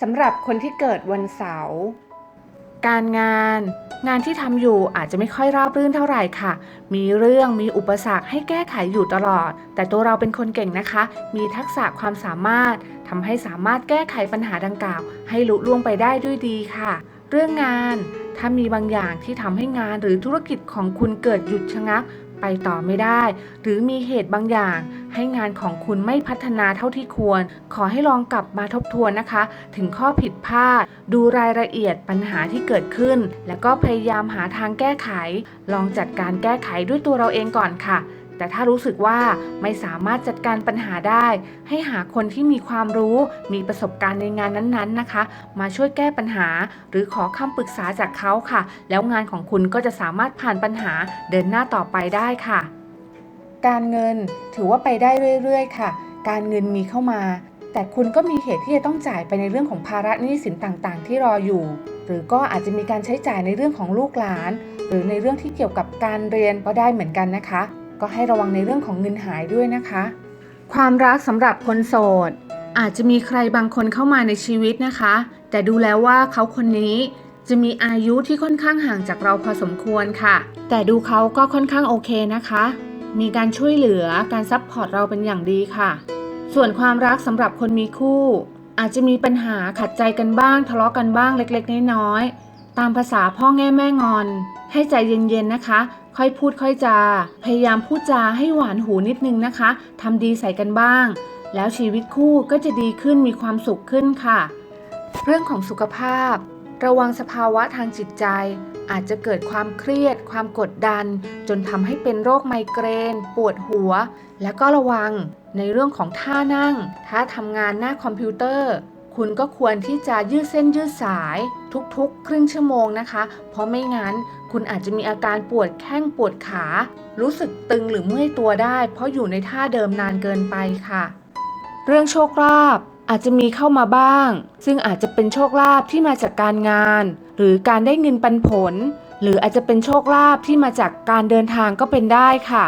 สำหรับคนที่เกิดวันเสาร์การงาน งานที่ทำอยู่อาจจะไม่ค่อยราบรื่นเท่าไหร่ค่ะ มีเรื่องมีอุปสรรคให้แก้ไขอยู่ตลอด แต่ตัวเราเป็นคนเก่งนะคะ มีทักษะความสามารถทำให้สามารถแก้ไขปัญหาดังกล่าว ให้ลุล่วงไปได้ด้วยดีค่ะ เรื่องงานถ้ามีบางอย่างที่ทำให้งานหรือธุรกิจของคุณเกิดหยุดชะงัก ไปต่อไม่ได้ หรือมีเหตุบางอย่าง ให้งานของคุณไม่พัฒนาเท่าที่ควร ขอให้ลองกลับมาทบทวนนะคะ ถึงข้อผิดพลาด ดูรายละเอียดปัญหาที่เกิดขึ้น แล้วก็พยายามหาทางแก้ไข ลองจัดการแก้ไขด้วยตัวเราเองก่อนค่ะแต่ถ้ารู้สึกว่าไม่สามารถจัดการปัญหาได้ ให้หาคนที่มีความรู้ มีประสบการณ์ในงานนั้นๆนะคะ มาช่วยแก้ปัญหา หรือขอคำปรึกษาจากเขาค่ะ แล้วงานของคุณก็จะสามารถผ่านปัญหาเดินหน้าต่อไปได้ค่ะ การเงินถือว่าไปได้เรื่อยๆ ค่ะ การเงินมีเข้ามา แต่คุณก็มีเหตุที่จะต้องจ่ายไปในเรื่องของภาระหนี้สินต่างๆ ที่รออยู่ หรือก็อาจจะมีการใช้จ่ายในเรื่องของลูกหลาน หรือในเรื่องที่เกี่ยวกับการเรียนก็ได้เหมือนกันนะคะ ก็ให้ระวังในเรื่องของเงินหายด้วยนะคะ ความรักสำหรับคนโสด อาจจะมีใครบางคนเข้ามาในชีวิตนะคะ แต่ดูแล้วว่าเขาคนนี้จะมีอายุที่ค่อนข้างห่างจากเราพอสมควรค่ะ แต่ดูเขาก็ค่อนข้างโอเคนะคะ มีการช่วยเหลือการซัพพอร์ตเราเป็นอย่างดีค่ะ ส่วนความรักสำหรับคนมีคู่ อาจจะมีปัญหาขัดใจกันบ้างทะเลาะกันบ้างเล็กๆน้อยๆตามภาษาพ่อแง่แม่งอน ให้ใจเย็นๆนะคะ ค่อยพูดค่อยจา พยายามพูดจาให้หวานหูนิดนึงนะคะทำดีใส่กันบ้าง แล้วชีวิตคู่ก็จะดีขึ้นมีความสุขขึ้นค่ะ เรื่องของสุขภาพ ระวังสภาวะทางจิตใจ อาจจะเกิดความเครียด ความกดดัน จนทำให้เป็นโรคไมเกรน ปวดหัว และก็ระวังในเรื่องของท่านั่ง ถ้าทำงานหน้าคอมพิวเตอร์ คุณก็ควรที่จะยืดเส้นยืดสายทุกๆ ครึ่งชั่วโมงนะคะ เพราะไม่งั้นคุณอาจจะมีอาการปวดแข้งปวดขา รู้สึกตึงหรือเมื่อยตัวได้ เพราะอยู่ในท่าเดิมนานเกินไปค่ะ เรื่องโชคลาภ อาจจะมีเข้ามาบ้าง ซึ่งอาจจะเป็นโชคลาภที่มาจากการงาน หรือการได้เงินปันผล หรืออาจจะเป็นโชคลาภที่มาจากการเดินทางก็เป็นได้ค่ะ